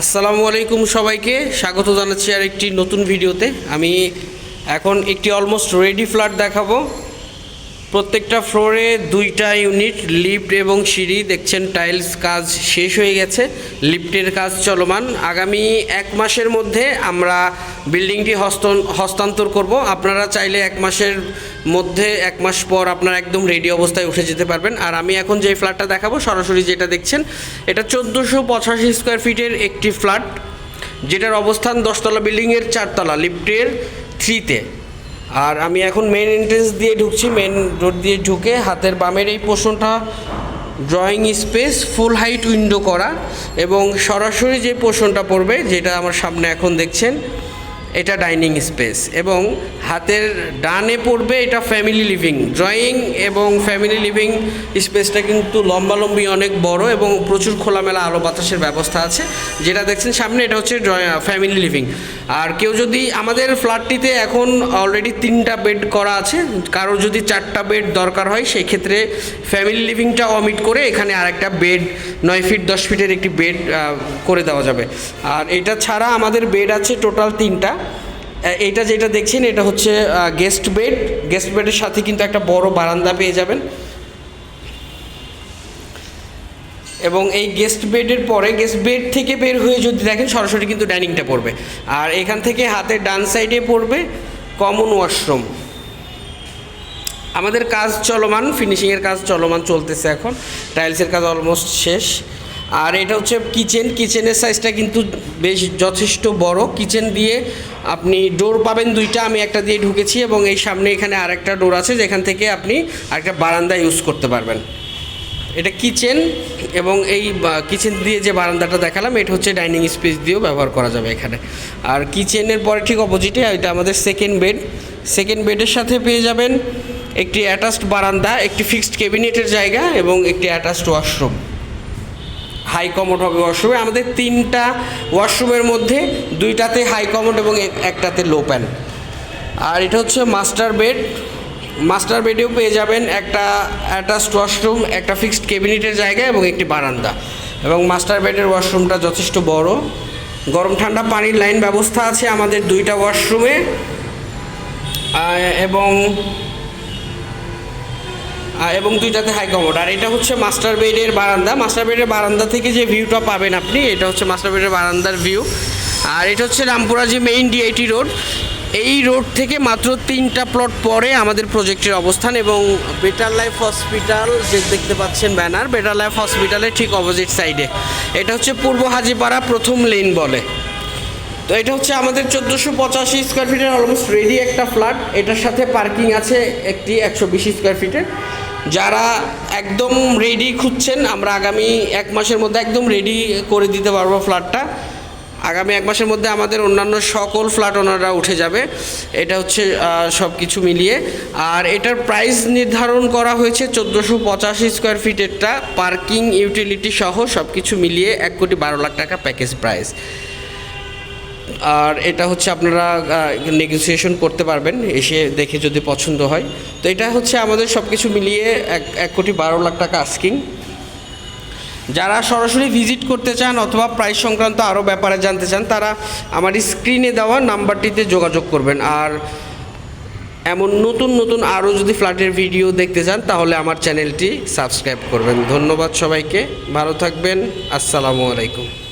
আসসালামু আলাইকুম সবাইকে। স্বাগত জানাচ্ছি আর একটি নতুন ভিডিওতে। আমি এখন একটি অলমোস্ট রেডি ফ্ল্যাট দেখাবো। প্রত্যেকটা ফ্লোরে দুইটা ইউনিট, লিফট এবং সিঁড়ি। দেখছেন, টাইলস কাজ শেষ হয়ে গেছে, লিফটের কাজ চলমান। আগামী এক মাসের মধ্যে আমরা বিল্ডিংটি হস্ত হস্তান্তর করব। আপনারা চাইলে এক মাসের মধ্যে, এক মাস পর আপনারা একদম রেডি অবস্থায় উঠে যেতে পারবেন। আর আমি এখন যে ফ্ল্যাটটা দেখাবো, সরাসরি যেটা দেখছেন, এটা চোদ্দোশো পঁচাশি স্কোয়ার ফিটের একটি ফ্ল্যাট, যেটার অবস্থান দশতলা বিল্ডিংয়ের চারতলা, লিফটের থ্রিতে। আর আমি এখন মেন এন্ট্রেন্স দিয়ে ঢুকছি মেন রোড দিয়ে ঢুকে হাতের বামের এই পোষণটা drawing space full height window করা এবং সরাসরি যে পোষণটা পড়বে, যেটা আমার সামনে এখন দেখছেন এটা ডাইনিং স্পেস এবং হাতের ডানে পড়বে এটা ফ্যামিলি লিভিং ড্রয়িং এবং ফ্যামিলি লিভিং স্পেসটা কিন্তু লম্বালম্বি অনেক বড় এবং প্রচুর খোলামেলা আলো বাতাসের ব্যবস্থা আছে। যেটা দেখছেন সামনে এটা হচ্ছে ফ্যামিলি লিভিং আর কেউ যদি আমাদের ফ্ল্যাটটিতে এখন অলরেডি তিনটা বেড করা আছে, কারোর যদি চারটা বেড দরকার হয় সেই ক্ষেত্রে ফ্যামিলি লিভিংটা অমিট করে এখানে আরেকটা বেড নয় ফিট দশ ফিটের একটি বেড করে দেওয়া যাবে। আর এটা ছাড়া আমাদের বেড আছে টোটাল তিনটা। এইটা যেটা দেখছেন, এটা হচ্ছে গেস্ট বেড গেস্ট বেডের সাথে কিন্তু একটা বড় বারান্দা পেয়ে যাবেন। এবং এই গেস্ট বেডের পরে গেস্ট বেড থেকে বের হয়ে যদি দেখেন, সরাসরি কিন্তু ডাইনিংটা পড়বে। আর এখান থেকে হাতের ডান সাইডে পড়বে কমন ওয়াশরুম আমাদের কাজ চলমান ফিনিশিংয়ের কাজ চলমান চলতেছে এখন। টাইলসের কাজ অলমোস্ট শেষ। আর এটা হচ্ছে কিচেন কিচেনের সাইজটা কিন্তু বেশ যথেষ্ট বড়। কিচেন দিয়ে আপনি ডোর পাবেন দুইটা, আমি একটা দিয়ে ঢুকেছি এবং এই সামনে এখানে আরেকটা ডোর আছে, যেখান থেকে আপনি আরেকটা বারান্দা ইউজ করতে পারবেন। এটা কিচেন এবং এই কিচেন দিয়ে যে বারান্দাটা দেখালাম, এটা হচ্ছে ডাইনিং স্পেস দিয়েও ব্যবহার করা যাবে এখানে। আর কিচেনের পরে ঠিক অপোজিটে এটা আমাদের সেকেন্ড বেড সেকেন্ড বেডের সাথে পেয়ে যাবেন একটি অ্যাটাচড বারান্দা, একটি ফিক্সড ক্যাবিনেটের জায়গা এবং একটি অ্যাটাচড ওয়াশরুম হাই কমোড হবে ওয়াশরুমে আমাদের তিনটা ওয়াশরুমের মধ্যে দুইটাতে হাই কমোড এবং একটাতে লো প্যান আর এটা হচ্ছে মাস্টার বেড মাস্টার বেডেও পেয়ে যাবেন একটা অ্যাটাচড ওয়াশরুম একটা ফিক্সড ক্যাবিনেটের জায়গা এবং একটি বারান্দা। এবং মাস্টার বেডের ওয়াশরুমটা যথেষ্ট বড়। গরম ঠান্ডা পানির লাইন ব্যবস্থা আছে আমাদের দুইটা ওয়াশরুমে এবং এবং দুইটাতে হাই কমোড আর এটা হচ্ছে মাস্টার বেডের বারান্দা। মাস্টার বেডের বারান্দা থেকে যে ভিউটা পাবেন আপনি, এটা হচ্ছে মাস্টার বেডের বারান্দার ভিউ আর এটা হচ্ছে রামপুরা যে মেইন ডিআইটি রোড এই রোড থেকে মাত্র তিনটা প্লট পরে আমাদের প্রজেক্টের অবস্থান এবং বেটার লাইফ হসপিটাল যে দেখতে পাচ্ছেন ব্যানার বেটার লাইফ হসপিটালের ঠিক অপোজিট সাইডে এটা হচ্ছে পূর্ব হাজিপাড়া প্রথম লেন বলে। তো এটা হচ্ছে আমাদের চোদ্দোশো পঁচাশি স্কোয়ার ফিটের অলমোস্ট রেডি একটা ফ্ল্যাট এটার সাথে পার্কিং আছে একটি একশো বিশ স্কোয়ার ফিটের যারা একদম রেডি খুঁজছেন, আমরা আগামী এক মাসের মধ্যে একদম রেডি করে দিতে পারব ফ্ল্যাটটা আগামী এক মাসের মধ্যে আমাদের অন্যান্য সকল ফ্ল্যাট ওনারা উঠে যাবে। এটা হচ্ছে সব কিছু মিলিয়ে। আর এটার প্রাইস নির্ধারণ করা হয়েছে চোদ্দোশো পঁচাশি স্কোয়ার ফিটেরটা পার্কিং ইউটিলিটি সহ সব কিছু মিলিয়ে এক কোটি বারো লাখ টাকা প্যাকেজ প্রাইস আর এটা হচ্ছে আপনারা নেগোসিয়েশন করতে পারবেন, এসে দেখে যদি পছন্দ হয়। তো এটা হচ্ছে আমাদের সব কিছু মিলিয়ে এক এক কোটি বারো লাখ টাকা আস্কিং যারা সরাসরি ভিজিট করতে চান অথবা প্রাইস সংক্রান্ত আরও ব্যাপারে জানতে চান, তারা আমার স্ক্রিনে দেওয়া নাম্বারটিতে যোগাযোগ করবেন। আর এমন নতুন নতুন আরও যদি ফ্ল্যাটের ভিডিও দেখতে চান, তাহলে আমার চ্যানেলটি সাবস্ক্রাইব করবেন। ধন্যবাদ সবাইকে। ভালো থাকবেন। আসসালামু আলাইকুম।